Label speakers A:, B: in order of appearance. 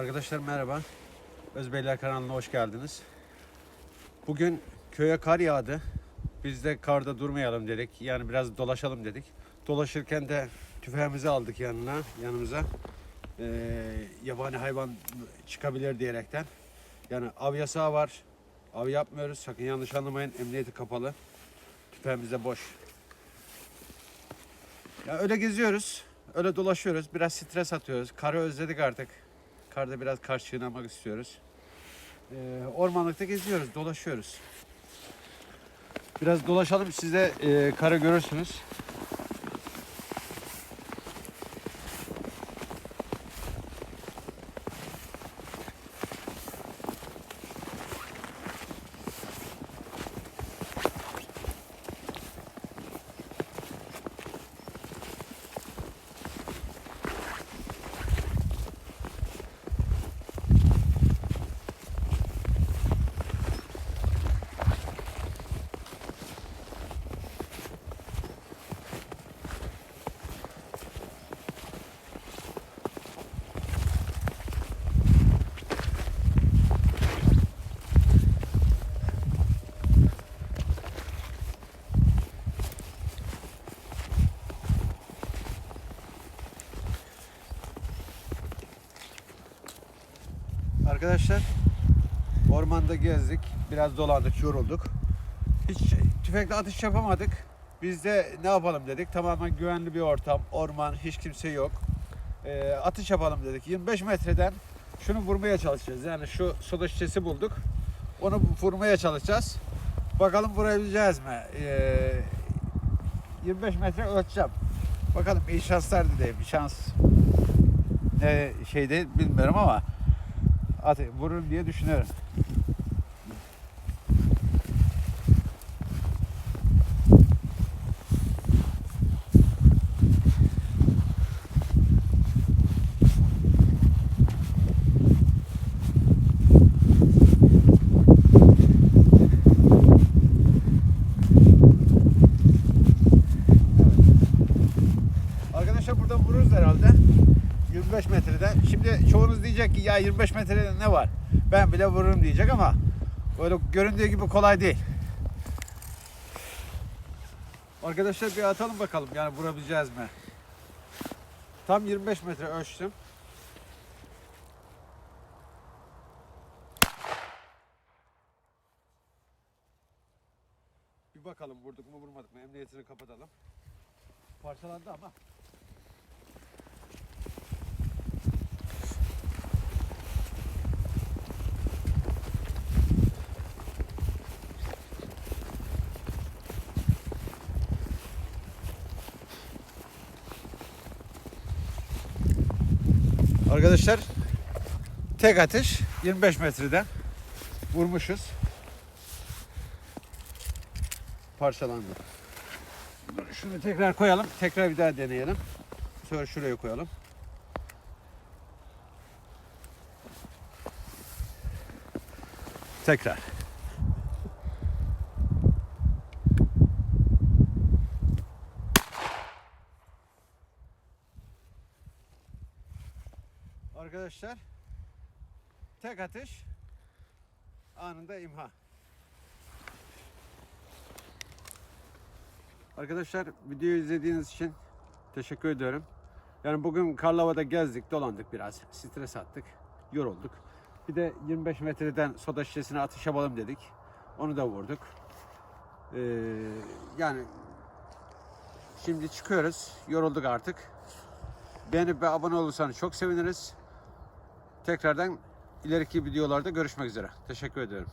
A: Arkadaşlar merhaba. Özbeyler kanalına hoş geldiniz. Bugün köye kar yağdı. Biz de karda durmayalım dedik. Yani biraz dolaşalım dedik. Dolaşırken de tüfeğimizi aldık yanına, yanımıza. Ee, yabani hayvan çıkabilir diyerekten. Yani av yasağı var. Av yapmıyoruz. Sakın yanlış anlamayın. Emniyeti kapalı. Tüfeğimiz de boş. Ya öyle geziyoruz. Öyle dolaşıyoruz. Biraz stres atıyoruz. Karı özledik artık. Karda biraz kar çiğnemek istiyoruz. Ee, ormanlıkta geziyoruz, dolaşıyoruz. Biraz dolaşalım siz de e, karı görürsünüz. Arkadaşlar ormanda gezdik. Biraz dolandık, yorulduk. Hiç tüfekle atış yapamadık. Biz de ne yapalım dedik. Tamamen güvenli bir ortam, orman, hiç kimse yok. Ee, atış yapalım dedik. 25 metreden şunu vurmaya çalışacağız. Yani şu soda şişesi bulduk. Onu vurmaya çalışacağız. Bakalım vurabileceğiz mi? Ee, 25 metre ölçeceğim. Bakalım iyi şanslar dileyim. Şans ne şeyde bilmiyorum ama at vururum diye düşünüyorum. Arkadaşlar buradan vururuz herhalde. 25 metreden. Şimdi çoğunuz diyecek ki ya 25 metrede ne var? Ben bile vururum diyecek ama öyle göründüğü gibi kolay değil. Arkadaşlar bir atalım bakalım yani vurabileceğiz mi? Tam 25 metre ölçtüm. Bir bakalım vurduk mu vurmadık mı emniyetini kapatalım. Parçalandı ama Arkadaşlar tek atış 25 metreden vurmuşuz. Parçalandı. Şunu tekrar koyalım. Tekrar bir daha deneyelim. Sonra şuraya koyalım. Tekrar. Arkadaşlar tek atış anında imha. Arkadaşlar videoyu izlediğiniz için teşekkür ediyorum. Yani bugün Karlova'da gezdik, dolandık biraz. Stres attık, yorulduk. Bir de 25 metreden soda şişesine atış yapalım dedik. Onu da vurduk. Ee, yani şimdi çıkıyoruz. Yorulduk artık. Beğenip ve abone olursanız çok seviniriz. Tekrardan ileriki videolarda görüşmek üzere. Teşekkür ediyorum.